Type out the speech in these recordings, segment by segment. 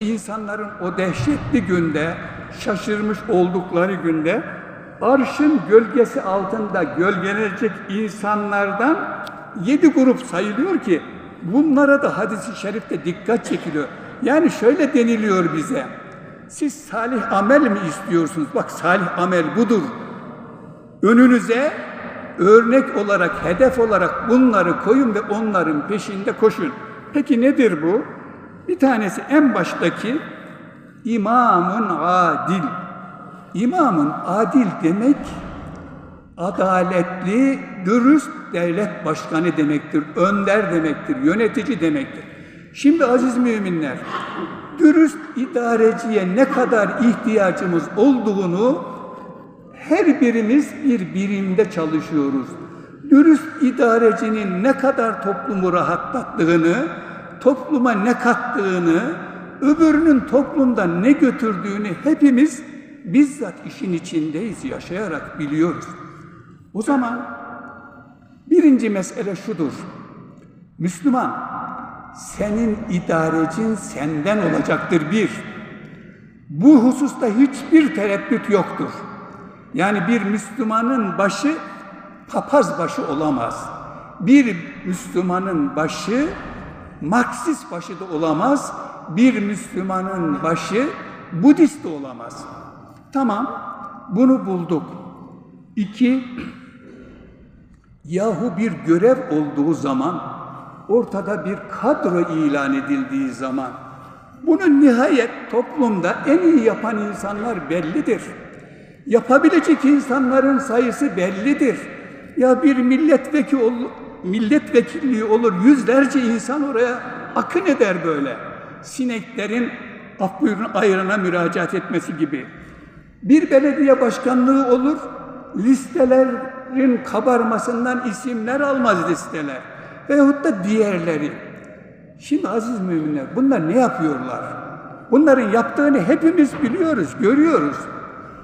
İnsanların o dehşetli günde, şaşırmış oldukları günde arşın gölgesi altında gölgelenecek insanlardan yedi grup sayılıyor ki bunlara da hadisi şerifte dikkat çekiliyor. Yani şöyle deniliyor bize. Siz salih amel mi istiyorsunuz? Bak salih amel budur. Önünüze örnek olarak, hedef olarak bunları koyun ve onların peşinde koşun. Peki nedir bu? Bir tanesi en baştaki imamın adil. İmamın adil demek adaletli, dürüst devlet başkanı demektir, önder demektir, yönetici demektir. Şimdi aziz müminler, dürüst idareciye ne kadar ihtiyacımız olduğunu her birimiz bir birimde çalışıyoruz. Dürüst idarecinin ne kadar toplumu rahatlattığını, topluma ne kattığını, öbürünün toplumda ne götürdüğünü hepimiz bizzat işin içindeyiz, yaşayarak biliyoruz. O zaman birinci mesele şudur. Müslüman, senin idarecin senden olacaktır bir. Bu hususta hiçbir tereddüt yoktur. Yani bir Müslümanın başı papaz başı olamaz. Bir Müslümanın başı Marksist başı da olamaz. Bir Müslümanın başı Budist de olamaz. Tamam, bunu bulduk. İki, yahu bir görev olduğu zaman, ortada bir kadro ilan edildiği zaman, bunu nihayet toplumda en iyi yapan insanlar bellidir. Yapabilecek insanların sayısı bellidir. Ya bir milletvekili milletvekilliği olur, yüzlerce insan oraya akın eder böyle. Sineklerin af buyurun ayrına müracaat etmesi gibi. Bir belediye başkanlığı olur, listelerin kabarmasından isimler almaz listeler. Veyahut da diğerleri. Şimdi aziz müminler bunlar ne yapıyorlar? Bunların yaptığını hepimiz biliyoruz, görüyoruz.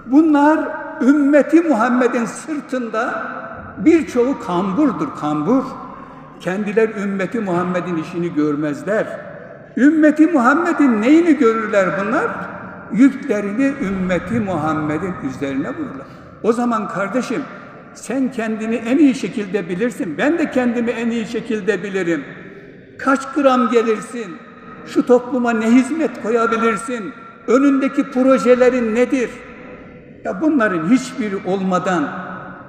Bunlar ümmeti Muhammed'in sırtında birçoğu kamburdur, kambur. Kendiler ümmeti Muhammed'in işini görmezler. Ümmeti Muhammed'in neyini görürler bunlar? Yüklerini ümmeti Muhammed'in üzerine vururlar. O zaman kardeşim sen kendini en iyi şekilde bilirsin. Ben de kendimi en iyi şekilde bilirim. Kaç gram gelirsin? Şu topluma ne hizmet koyabilirsin? Önündeki projelerin nedir? Ya bunların hiçbiri olmadan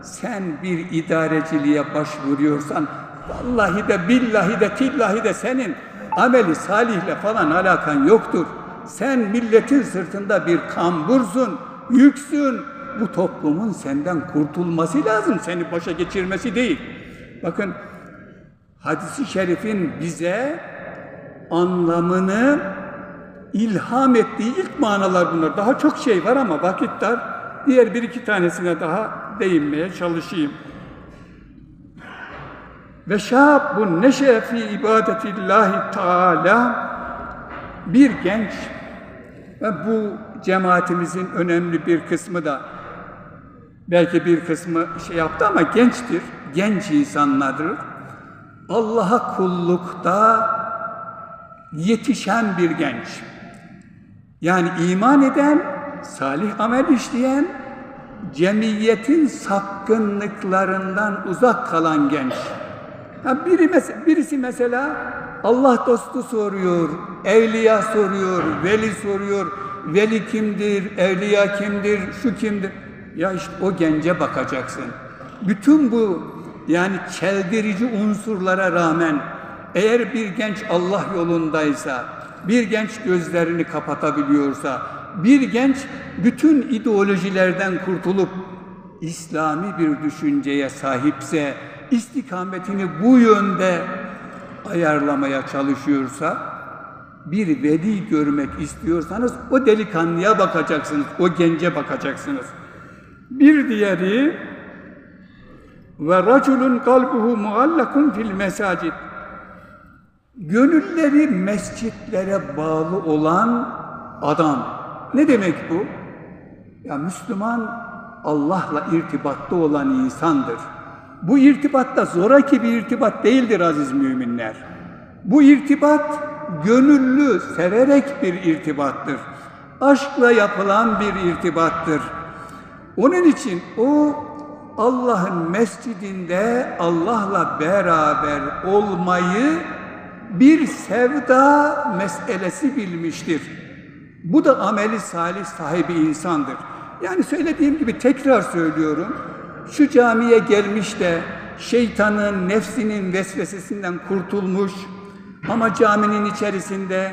sen bir idareciliğe başvuruyorsan vallahi de billahi de tillahi de senin ameli salihle falan alakan yoktur. Sen milletin sırtında bir kambursun, yüksün. Bu toplumun senden kurtulması lazım, seni başa geçirmesi değil. Bakın hadisi şerifin bize anlamını ilham ettiği ilk manalar bunlar. Daha çok şey var ama vakit dar. Diğer bir iki tanesine daha değinmeye çalışayım. Ve şabun neşe fi ibadetillahi teala bir genç ve bu cemaatimizin önemli bir kısmı da belki bir kısmı şey yaptı ama gençtir, genç insanlardır. Allah'a kullukta yetişen bir genç. Yani iman eden, salih amel işleyen, cemiyetin sapkınlıklarından uzak kalan genç. Ha biri mes- birisi mesela Allah dostu soruyor, evliya soruyor, veli soruyor. Veli kimdir, evliya kimdir, şu kimdir? Ya işte o gence bakacaksın. Bütün bu yani çeldirici unsurlara rağmen eğer bir genç Allah yolundaysa, bir genç gözlerini kapatabiliyorsa, bir genç bütün ideolojilerden kurtulup İslami bir düşünceye sahipse, istikametini bu yönde ayarlamaya çalışıyorsa, bir veli görmek istiyorsanız o delikanlıya bakacaksınız, o gence bakacaksınız. Bir diğeri ve raculun kalbuhu muallakun fil mesacid. Gönülleri mescitlere bağlı olan adam. Ne demek bu? Ya Müslüman Allah'la irtibatta olan insandır. Bu irtibatta zoraki bir irtibat değildir aziz müminler. Bu irtibat gönüllü, severek bir irtibattır. Aşkla yapılan bir irtibattır. Onun için o Allah'ın mescidinde Allah'la beraber olmayı bir sevda meselesi bilmiştir. Bu da ameli salih sahibi insandır. Yani söylediğim gibi tekrar söylüyorum. Şu camiye gelmiş de şeytanın, nefsinin vesvesesinden kurtulmuş ama caminin içerisinde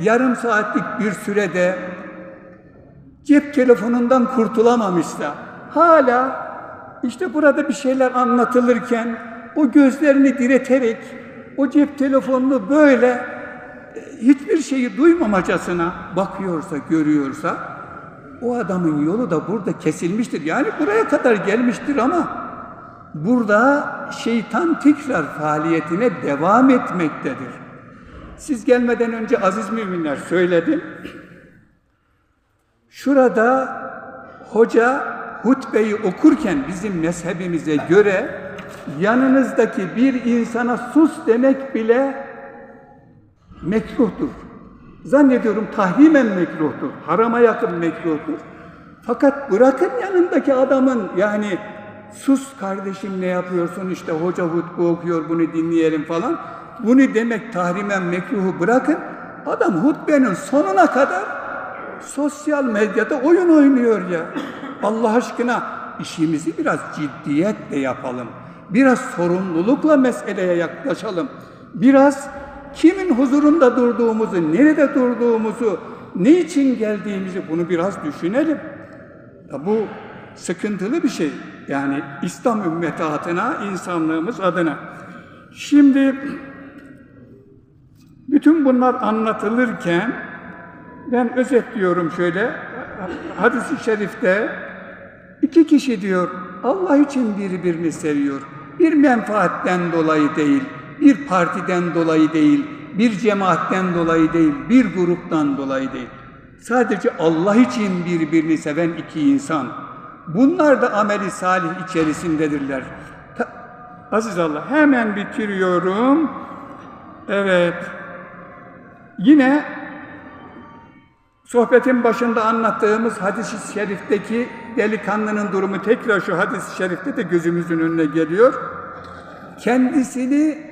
yarım saatlik bir sürede cep telefonundan kurtulamamışsa hala işte burada bir şeyler anlatılırken o gözlerini direterek o cep telefonunu böyle hiçbir şeyi duymamacasına bakıyorsa, görüyorsa o adamın yolu da burada kesilmiştir. Yani buraya kadar gelmiştir ama burada şeytan tekrar faaliyetine devam etmektedir. Siz gelmeden önce aziz müminler söyledim. Şurada hoca hutbeyi okurken bizim mezhebimize göre yanınızdaki bir insana sus demek bile mekruhtur. Zannediyorum tahrimen mekruhtur, harama yakın mekruhtur. Fakat bırakın yanındaki adamın yani sus kardeşim ne yapıyorsun işte hoca hutbe okuyor bunu dinleyelim falan. Bunu demek tahrimen mekruhu bırakın. Adam hutbenin sonuna kadar sosyal medyada oyun oynuyor ya. Allah aşkına işimizi biraz ciddiyetle yapalım. Biraz sorumlulukla meseleye yaklaşalım. Biraz kimin huzurunda durduğumuzu, nerede durduğumuzu, ne için geldiğimizi bunu biraz düşünelim. Ya bu sıkıntılı bir şey. Yani İslam ümmeti adına, insanlığımız adına. Şimdi bütün bunlar anlatılırken ben özetliyorum şöyle. Hadis-i şerifte iki kişi diyor Allah için birbirini seviyor. Bir menfaatten dolayı değil, bir partiden dolayı değil, bir cemaatten dolayı değil, bir gruptan dolayı değil. Sadece Allah için birbirini seven iki insan. Bunlar da ameli salih içerisindedirler. Ta, Aziz Allah hemen bitiriyorum. Evet. Yine sohbetin başında anlattığımız hadis-i şerifteki delikanlının durumu tekrar şu hadis-i şerifte de gözümüzün önüne geliyor. Kendisini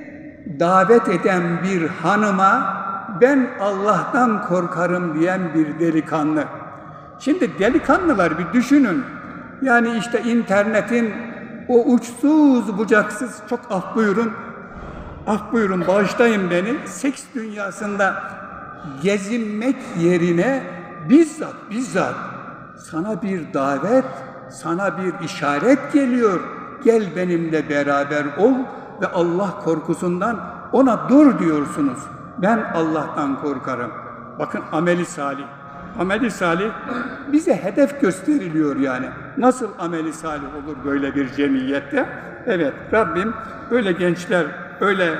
davet eden bir hanıma ben Allah'tan korkarım diyen bir delikanlı. Şimdi delikanlılar bir düşünün. Yani işte internetin o uçsuz bucaksız çok ah buyurun ah buyurun bağışlayın beni seks dünyasında gezinmek yerine bizzat bizzat sana bir davet, sana bir işaret geliyor. Gel benimle beraber ol ve Allah korkusundan ona dur diyorsunuz. Ben Allah'tan korkarım. Bakın ameli salih. Ameli salih bize hedef gösteriliyor yani. Nasıl ameli salih olur böyle bir cemiyette? Evet Rabbim böyle gençler, öyle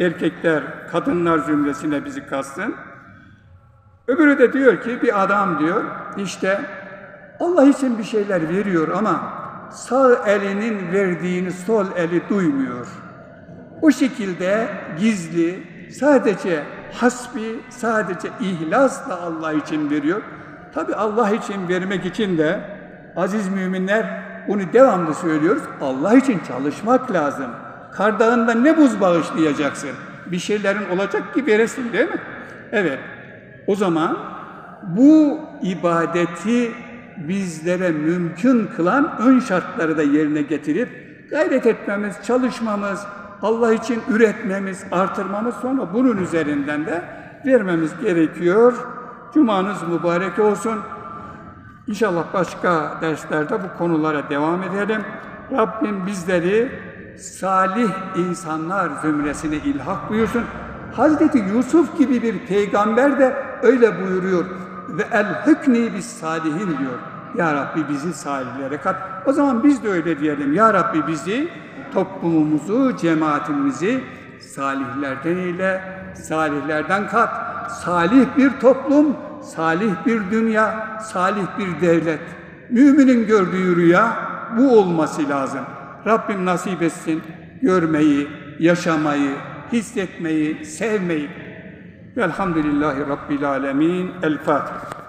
erkekler, kadınlar zümresine bizi kastın. Öbürü de diyor ki bir adam diyor işte Allah için bir şeyler veriyor ama sağ elinin verdiğini sol eli duymuyor. O şekilde gizli, sadece hasbi, sadece ihlasla Allah için veriyor. Tabi Allah için vermek için de aziz müminler bunu devamlı söylüyoruz. Allah için çalışmak lazım. Kardağında ne buz bağışlayacaksın? Bir şeylerin olacak ki veresin değil mi? Evet. O zaman bu ibadeti bizlere mümkün kılan ön şartları da yerine getirip gayret etmemiz, çalışmamız, Allah için üretmemiz, artırmamız sonra bunun üzerinden de vermemiz gerekiyor. Cumanız mübarek olsun. İnşallah başka derslerde bu konulara devam edelim. Rabbim bizleri salih insanlar zümresine ilhak buyursun. Hazreti Yusuf gibi bir peygamber de öyle buyuruyor. Ve el hükni bis salihin diyor. Ya Rabbi bizi salihlere kat. O zaman biz de öyle diyelim. Ya Rabbi bizi, toplumumuzu, cemaatimizi salihlerden ile, salihlerden kat. Salih bir toplum, salih bir dünya, salih bir devlet. Müminin gördüğü rüya bu olması lazım. Rabbim nasip etsin görmeyi, yaşamayı, hissetmeyi, sevmeyi. Velhamdülillahi Rabbil Alemin. El Fatiha.